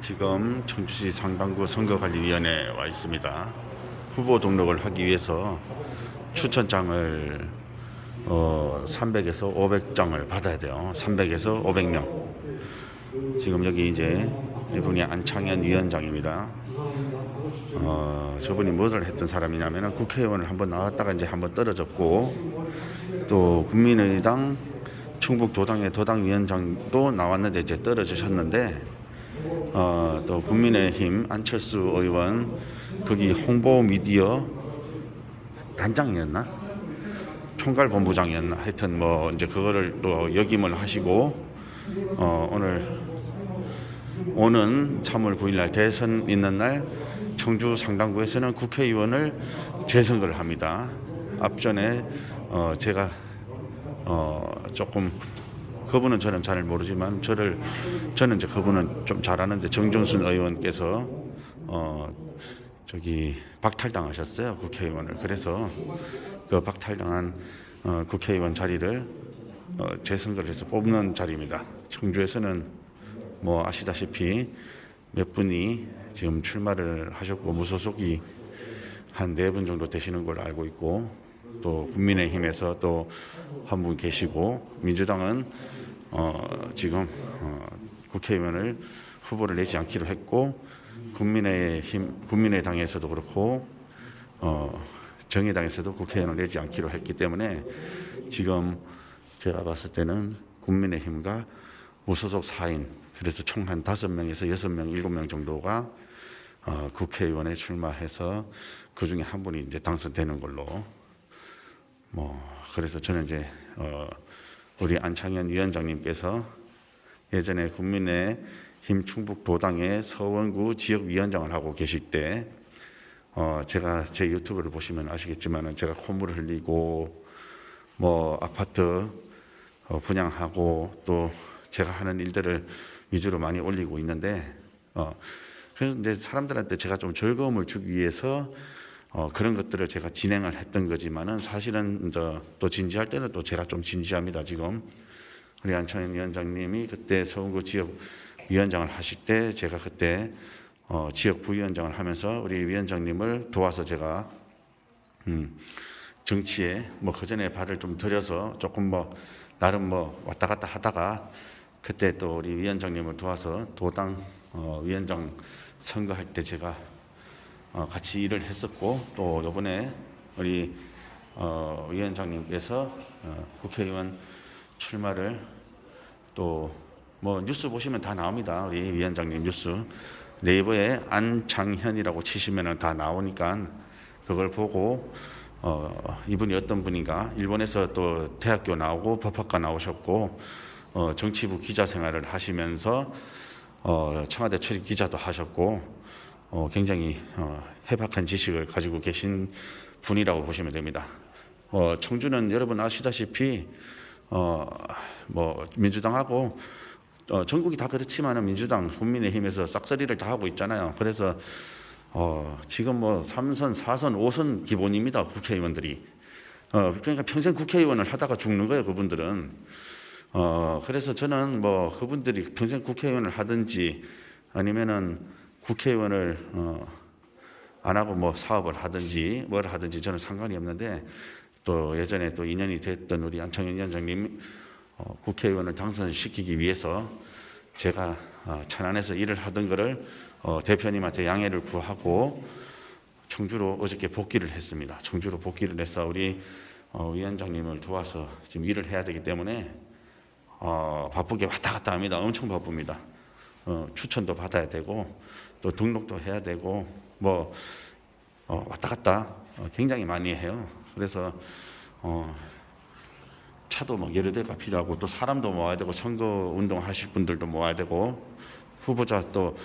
지금 청주시 상당구 선거관리위원회에 와 있습니다. 후보 등록을 하기 위해서 추천장을 어, 300에서 500장을 받아야 돼요. 300에서 500명. 지금 여기 이제 이분이 안창현 위원장입니다. 어, 저분이 무엇을 했던 사람이냐면 국회의원을 한번 나왔다가 이제 한번 떨어졌고 또 국민의당 충북 도당의 도당위원장도 나왔는데 이제 떨어지셨는데 어, 또 국민의힘 안철수 의원 거기 홍보 미디어 단장이었나 총괄 본부장이었나 하여튼 뭐 이제 그거를 또 역임을 하시고 어, 오늘 오는 3월 9일 날 대선 있는 날 청주 상당구에서는 국회의원을 재선거를 합니다. 앞전에 어, 제가 어, 조금 그분은 저는 잘 모르지만 저를 저는 이제 그분은 좀 잘하는데 정정순 의원께서 어 저기 박탈당하셨어요 국회의원을 그래서 그 박탈당한 어, 국회의원 자리를 어, 재선거를 해서 뽑는 자리입니다. 청주에서는 뭐 아시다시피 몇 분이 지금 출마를 하셨고 무소속이 한 네 분 정도 되시는 걸로 알고 있고 또 국민의힘에서 또 한 분 계시고 민주당은 어, 지금 어, 국회의원을 후보를 내지 않기로 했고 국민의힘 국민의당에서도 그렇고 어, 정의당에서도 국회의원을 내지 않기로 했기 때문에 지금 제가 봤을 때는 국민의힘과 무소속 4인 그래서 총 한 다섯 명에서 여섯 명, 일곱 명 정도가 어, 국회의원에 출마해서 그 중에 한 분이 이제 당선되는 걸로 뭐 그래서 저는 이제 어, 우리 안창현 위원장님께서 예전에 국민의 힘 충북 도당의 서원구 지역위원장을 하고 계실 때 어, 제가 제 유튜브를 보시면 아시겠지만은 제가 콧물을 흘리고 뭐 아파트 어, 분양하고 또 제가 하는 일들을 위주로 많이 올리고 있는데 어, 그래서 이제 사람들한테 제가 좀 즐거움을 주기 위해서 어, 그런 것들을 제가 진행을 했던 거지만은 사실은 이제 또 진지할 때는 또 제가 좀 진지합니다 지금. 우리 안창현 위원장님이 그때 서울구 지역 위원장을 하실 때 제가 그때 어, 지역 부위원장을 하면서 우리 위원장님을 도와서 제가 음, 정치에 뭐 그전에 발을 좀 들여서 조금 뭐 나름 뭐 왔다 갔다 하다가 그때 또 우리 위원장님을 도와서 도당 어, 위원장 선거할 때 제가 어, 같이 일을 했었고 또 이번에 우리 어, 위원장님께서 어, 국회의원 출마를 또 뭐 뉴스 보시면 다 나옵니다. 우리 위원장님 뉴스 네이버에 안창현이라고 치시면은 다 나오니까 그걸 보고 어, 이분이 어떤 분인가 일본에서 또 대학교 나오고 법학과 나오셨고 어, 정치부 기자 생활을 하시면서 어, 청와대 출입 기자도 하셨고 어, 굉장히 어, 해박한 지식을 가지고 계신 분이라고 보시면 됩니다. 어, 청주는 여러분 아시다시피 어, 뭐 민주당하고 어, 전국이 다 그렇지만은 민주당, 국민의힘에서 싹쓸이를 다 하고 있잖아요. 그래서 어, 지금 뭐 3선, 4선, 5선 기본입니다. 국회의원들이. 어, 그러니까 평생 국회의원을 하다가 죽는 거예요. 그분들은. 어, 그래서 저는 뭐 그분들이 평생 국회의원을 하든지 아니면은 국회의원을 어, 안 하고 뭐 사업을 하든지 뭘 하든지 저는 상관이 없는데 또 예전에 또 인연이 됐던 우리 안창현 위원장님 어, 국회의원을 당선시키기 위해서 제가 어, 천안에서 일을 하던 거를 어, 대표님한테 양해를 구하고 청주로 어저께 복귀를 했습니다. 청주로 복귀를 해서 우리 어, 위원장님을 도와서 지금 일을 해야 되기 때문에 어, 바쁘게 왔다 갔다 합니다. 엄청 바쁩니다. 어, 추천도 받아야 되고 또 등록도 해야 되고 뭐 어, 왔다 갔다 어, 굉장히 많이 해요. 그래서 어, 차도 막 여러 대가 필요하고 또 사람도 모아야 되고 선거 운동 하실 분들도 모아야 되고 후보자 또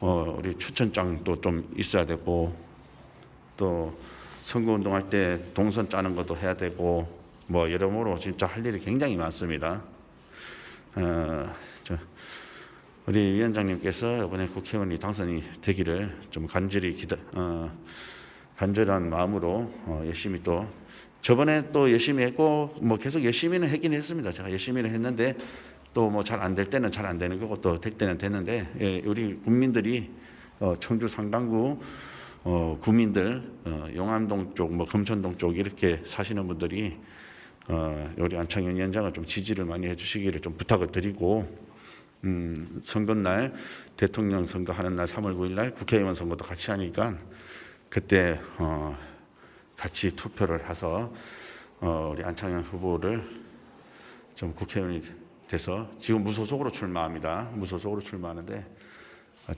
어, 우리 추천장도 좀 있어야 되고 또 선거 운동할 때 동선 짜는 것도 해야 되고 뭐 여러모로 진짜 할 일이 굉장히 많습니다. 어, 저, 우리 위원장님께서 이번에 국회의원이 당선이 되기를 좀 간절히 기다, 어, 간절한 마음으로 어, 열심히 또 저번에 또 열심히 했고 뭐 계속 열심히는 했긴 했습니다. 제가 열심히는 했는데 또 뭐 잘 안 될 때는 잘 안 되는 거고 또 될 때는 되는데 예, 우리 국민들이 어, 청주 상당구 어, 구민들 어, 용암동 쪽, 뭐 금천동 쪽 이렇게 사시는 분들이 어, 우리 안창현 위원장을 좀 지지를 많이 해주시기를 좀 부탁을 드리고 음, 선거날 대통령 선거 하는 날 3월 9일 날 국회의원 선거도 같이 하니까 그때 어, 같이 투표를 해서 어, 우리 안창현 후보를 좀 국회의원이 돼서 지금 무소속으로 출마합니다. 무소속으로 출마하는데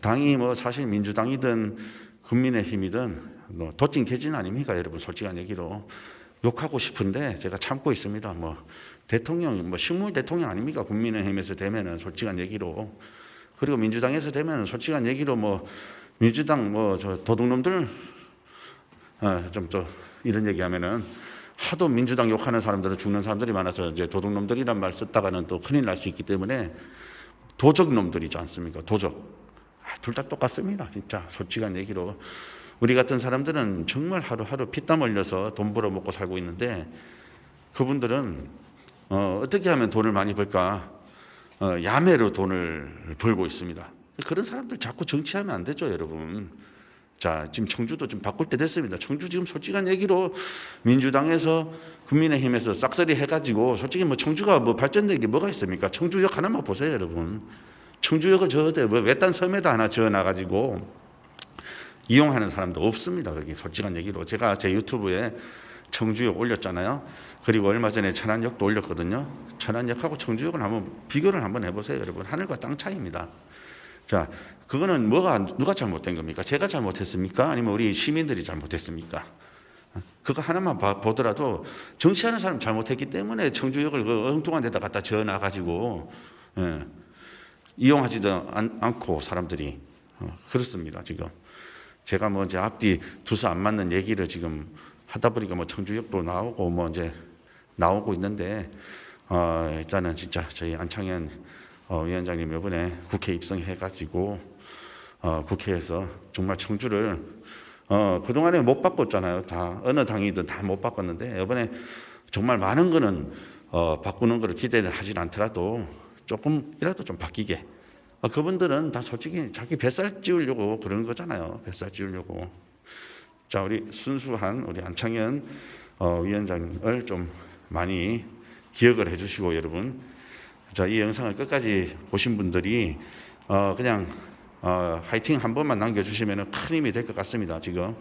당이 뭐 사실 민주당이든 국민의힘이든 뭐 도찐 개진 아닙니까 여러분 솔직한 얘기로 욕하고 싶은데 제가 참고 있습니다. 뭐 대통령 뭐 식물 대통령 아닙니까 국민의힘에서 되면은 솔직한 얘기로 그리고 민주당에서 되면은 솔직한 얘기로 뭐 민주당 뭐 저 도둑놈들 아, 좀저 이런 얘기하면은 하도 민주당 욕하는 사람들은 죽는 사람들이 많아서 이제 도둑놈들이란 말 썼다가는 또 큰일 날 수 있기 때문에 도적놈들이지 않습니까? 도적. 아, 둘 다 똑같습니다. 진짜 솔직한 얘기로 우리 같은 사람들은 정말 하루하루 피땀 흘려서 돈 벌어 먹고 살고 있는데 그분들은 어, 어떻게 하면 돈을 많이 벌까? 어, 야매로 돈을 벌고 있습니다. 그런 사람들 자꾸 정치하면 안 되죠, 여러분. 자, 지금 청주도 좀 바꿀 때 됐습니다. 청주 지금 솔직한 얘기로 민주당에서 국민의힘에서 싹쓸이 해가지고 솔직히 뭐 청주가 뭐 발전된 게 뭐가 있습니까? 청주역 하나만 보세요, 여러분. 청주역을 저 어디 뭐 외딴 섬에다 하나 지어놔가지고 이용하는 사람도 없습니다. 거기 솔직한 얘기로 제가 제 유튜브에 청주역 올렸잖아요. 그리고 얼마 전에 천안역도 올렸거든요. 천안역하고 청주역을 한번 비교를 한번 해보세요, 여러분. 하늘과 땅 차이입니다. 자, 그거는 뭐가 누가 잘못된 겁니까? 제가 잘못했습니까? 아니면 우리 시민들이 잘못했습니까? 그거 하나만 봐- 보더라도 정치하는 사람 잘못했기 때문에 청주역을 그 엉뚱한 데다 갖다 지어 놔 가지고 예, 이용하지도 않, 않고 사람들이 어, 그렇습니다 지금 제가 뭐 이제 앞뒤 두서 안 맞는 얘기를 지금 하다 보니까 뭐 청주역도 나오고 뭐 이제 나오고 있는데 어, 일단은 진짜 저희 안창현 어, 위원장님 이번에 국회 입성해가지고 어, 국회에서 정말 청주를 어, 그동안에 못 바꿨잖아요. 다 어느 당이든 다 못 바꿨는데 이번에 정말 많은 거는 어, 바꾸는 거를 기대를 하진 않더라도 조금이라도 좀 바뀌게. 어, 그분들은 다 솔직히 자기 뱃살 찌우려고 그러는 거잖아요. 뱃살 찌우려고. 자, 우리 순수한 우리 안창현 어, 위원장을 좀 많이 기억을 해주시고 여러분. 자, 이 영상을 끝까지 보신 분들이 어, 그냥 어, 화이팅 한 번만 남겨주시면 큰 힘이 될 것 같습니다. 지금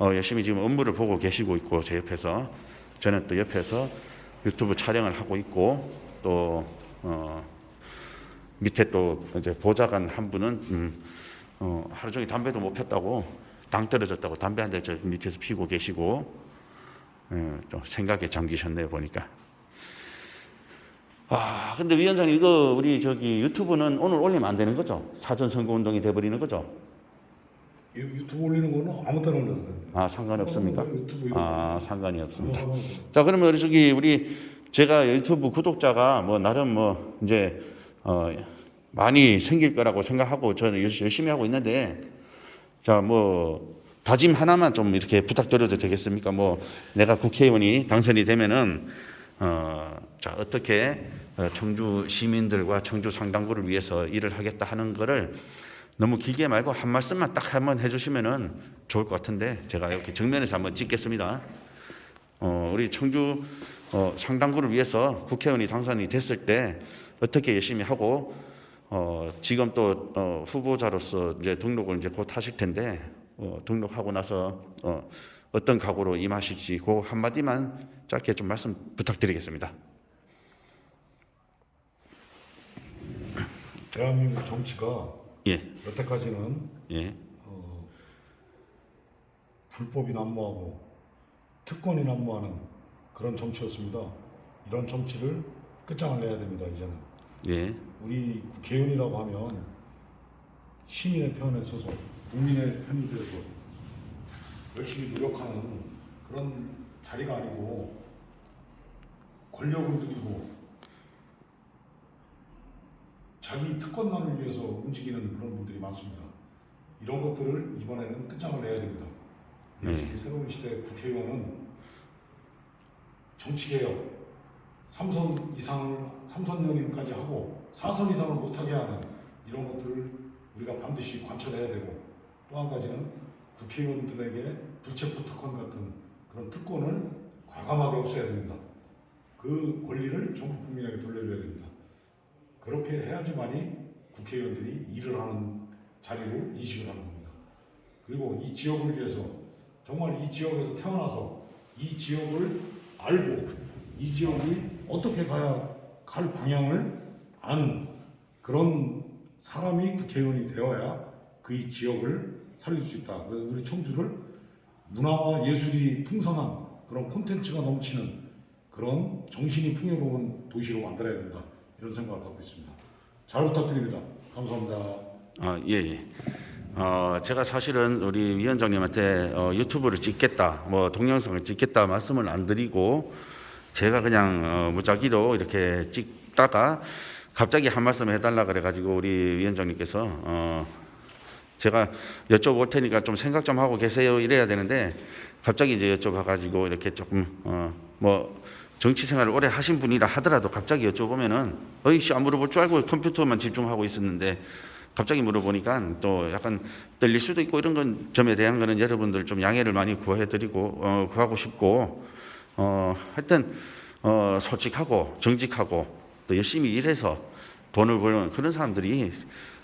어, 열심히 지금 업무를 보고 계시고 있고 제 옆에서 저는 또 옆에서 유튜브 촬영을 하고 있고 또 어, 밑에 또 이제 보좌관 한 분은 음, 어, 하루 종일 담배도 못 폈다고 당 떨어졌다고 담배 한 대 저 밑에서 피고 계시고 예, 또 생각에 잠기셨네요 보니까. 아, 근데 위원장님 이거 우리 저기 유튜브는 오늘 올리면 안 되는 거죠? 사전 선거 운동이 돼 버리는 거죠? 유- 유튜브 올리는 거는 아무 때나 올려도 돼요. 아, 상관이 없습니까? 어, 유튜브 아, 상관이 없습니다. 뭐, 자, 그러면 우리 저기 우리 제가 유튜브 구독자가 뭐 나름 뭐 이제 어 많이 생길 거라고 생각하고 저는 열- 열심히 하고 있는데 자, 뭐 다짐 하나만 좀 이렇게 부탁드려도 되겠습니까? 뭐 내가 국회의원이 당선이 되면은 어, 자, 어떻게 어, 청주 시민들과 청주 상당구를 위해서 일을 하겠다 하는 거를 너무 길게 말고 한 말씀만 딱 한번 해주시면은 좋을 것 같은데 제가 이렇게 정면에서 한번 찍겠습니다. 어, 우리 청주 어, 상당구를 위해서 국회의원이 당선이 됐을 때 어떻게 열심히 하고 어, 지금 또 어, 후보자로서 이제 등록을 이제 곧 하실 텐데 어, 등록하고 나서 어, 어떤 각오로 임하실지 그 한마디만 짧게 좀 말씀 부탁드리겠습니다. 대한민국 정치가 예, 여태까지는 예, 어, 불법이 난무하고 특권이 난무하는 그런 정치였습니다. 이런 정치를 끝장을 내야 됩니다. 이제는 예, 우리 국회의원이라고 하면 시민의 편에 서서 국민의 편이 되어서 열심히 노력하는 그런 자리가 아니고 권력을 누리고 자기 특권만을 위해서 움직이는 그런 분들이 많습니다. 이런 것들을 이번에는 끝장을 내야 됩니다. 네. 새로운 시대 국회의원은 정치개혁, 삼선 이상을 삼선 연임까지 하고 사선 이상을 못하게 하는 이런 것들을 우리가 반드시 관철해야 되고 또 한 가지는 국회의원들에게 부채 포특권 같은 그런 특권을 과감하게 없애야 됩니다. 그 권리를 전국 국민에게 돌려줘야 됩니다. 그렇게 해야지만이 국회의원들이 일을 하는 자리로 인식을 하는 겁니다. 그리고 이 지역을 위해서 정말 이 지역에서 태어나서 이 지역을 알고 이 지역이 어떻게 가야 갈 방향을 아는 그런 사람이 국회의원이 되어야 그이 지역을 살릴 수 있다. 그래서 우리 청주를 문화와 예술이 풍성한 그런 콘텐츠가 넘치는 그런 정신이 풍요로운 도시로 만들어야 된다. 이런 생각을 갖고 있습니다. 잘 부탁드립니다. 감사합니다. 아, 예, 예. 어, 제가 사실은 우리 위원장님한테 어, 유튜브를 찍겠다, 뭐 동영상을 찍겠다 말씀을 안 드리고 제가 그냥 어, 무작위로 이렇게 찍다가 갑자기 한 말씀 해달라 그래가지고 우리 위원장님께서 어, 제가 여쭤볼 테니까 좀 생각 좀 하고 계세요 이래야 되는데 갑자기 이제 여쭤봐가지고 이렇게 조금 어, 뭐 정치 생활을 오래 하신 분이라 하더라도 갑자기 여쭤보면은 어이씨 안 물어볼 줄 알고 컴퓨터만 집중하고 있었는데 갑자기 물어보니까 또 약간 떨릴 수도 있고 이런 건 점에 대한 거는 여러분들 좀 양해를 많이 구해드리고 어, 구하고 싶고 어, 하여튼 어, 솔직하고 정직하고 또 열심히 일해서 돈을 버는 그런 사람들이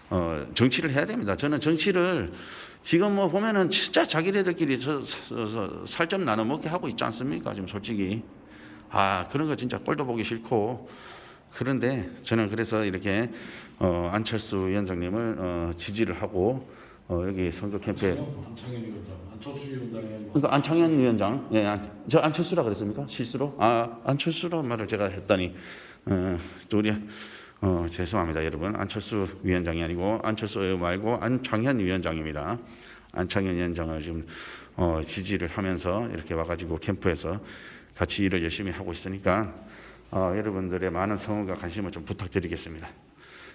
어, 정치를 해야 됩니다. 저는 정치를 지금 뭐 보면은 진짜 자기네들끼리 살점 나눠 먹게 하고 있지 않습니까? 지금 솔직히 아 그런 거 진짜 꼴도 보기 싫고 그런데 저는 그래서 이렇게 어, 안철수 위원장님을 어, 지지를 하고 어, 여기 선거 캠프에 위원장의 그러니까 안창현 위원장, 예, 안, 저 안철수라 그랬습니까? 실수로? 아, 안철수라는 말을 제가 했다니, 어, 또 우리, 어, 죄송합니다, 여러분. 안철수 위원장이 아니고 안철수 말고 안창현 위원장입니다. 안창현 위원장을 지금 어, 지지를 하면서 이렇게 와가지고 캠프에서 같이 일을 열심히 하고 있으니까 어, 여러분들의 많은 성원과 관심을 좀 부탁드리겠습니다.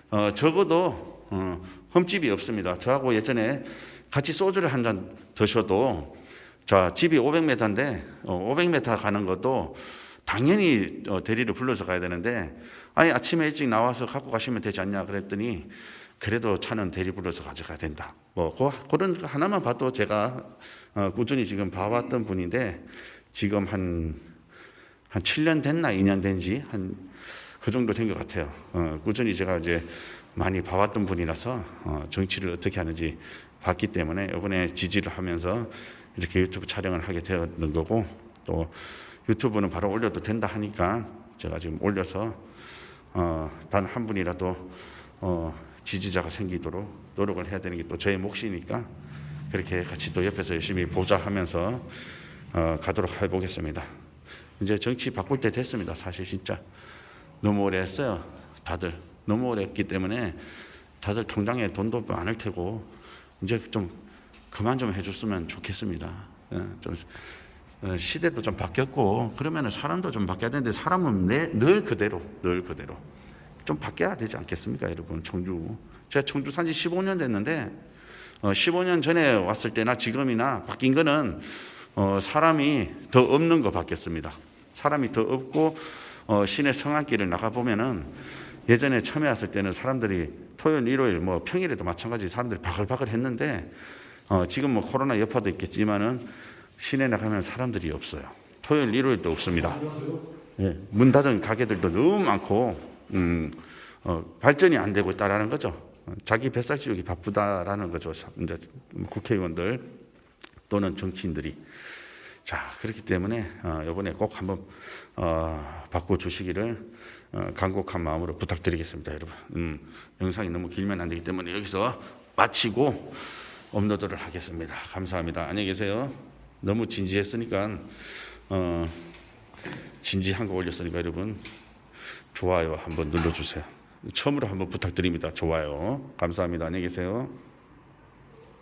어, 적어도 어, 흠집이 없습니다. 저하고 예전에 같이 소주를 한 잔 드셔도 자 집이 500m인데 어, 500m 가는 것도 당연히 어, 대리를 불러서 가야 되는데 아니 아침에 일찍 나와서 갖고 가시면 되지 않냐 그랬더니 그래도 차는 대리 불러서 가져가야 된다. 뭐 그, 그런 거 하나만 봐도 제가 어, 꾸준히 지금 봐왔던 분인데 지금 한한 7년 됐나 2년 된지 한 그 정도 된 것 같아요. 어, 꾸준히 제가 이제 많이 봐왔던 분이라서 어, 정치를 어떻게 하는지 봤기 때문에 이번에 지지를 하면서 이렇게 유튜브 촬영을 하게 되었는 거고 또 유튜브는 바로 올려도 된다 하니까 제가 지금 올려서 어, 단 한 분이라도 어, 지지자가 생기도록 노력을 해야 되는 게 또 저의 몫이니까 그렇게 같이 또 옆에서 열심히 보자 하면서 어, 가도록 해보겠습니다. 이제 정치 바꿀 때 됐습니다. 사실 진짜 너무 오래 했어요. 다들 너무 오래 했기 때문에 다들 통장에 돈도 많을 테고 이제 좀 그만 좀 해줬으면 좋겠습니다. 예, 좀 어, 시대도 좀 바뀌었고 그러면 사람도 좀 바뀌어야 되는데 사람은 내, 늘 그대로 늘 그대로 좀 바뀌어야 되지 않겠습니까, 여러분? 청주 제가 청주 산지 15년 됐는데 어, 15년 전에 왔을 때나 지금이나 바뀐 거는 어, 사람이 더 없는 거 바뀌었습니다. 사람이 더 없고 어, 시내 성안길을 나가 보면은 예전에 처음에 왔을 때는 사람들이 토요일, 일요일, 뭐 평일에도 마찬가지 사람들이 바글바글 했는데 어, 지금 뭐 코로나 여파도 있겠지만은 시내 나가면 사람들이 없어요. 토요일, 일요일도 없습니다. 예, 문 닫은 가게들도 너무 많고 음, 어, 발전이 안 되고 있다라는 거죠. 어, 자기 뱃살 찌우기 바쁘다라는 거죠. 이제 국회의원들 또는 정치인들이 자 그렇기 때문에 어, 이번에 꼭 한번 어, 바꿔 주시기를 어, 간곡한 마음으로 부탁드리겠습니다, 여러분. 음, 영상이 너무 길면 안 되기 때문에 여기서 마치고 업로드를 하겠습니다. 감사합니다. 안녕히 계세요. 너무 진지했으니까 어, 진지한 거 올렸으니까 여러분 좋아요 한번 눌러주세요. 처음으로 한번 부탁드립니다. 좋아요. 감사합니다. 안녕히 계세요.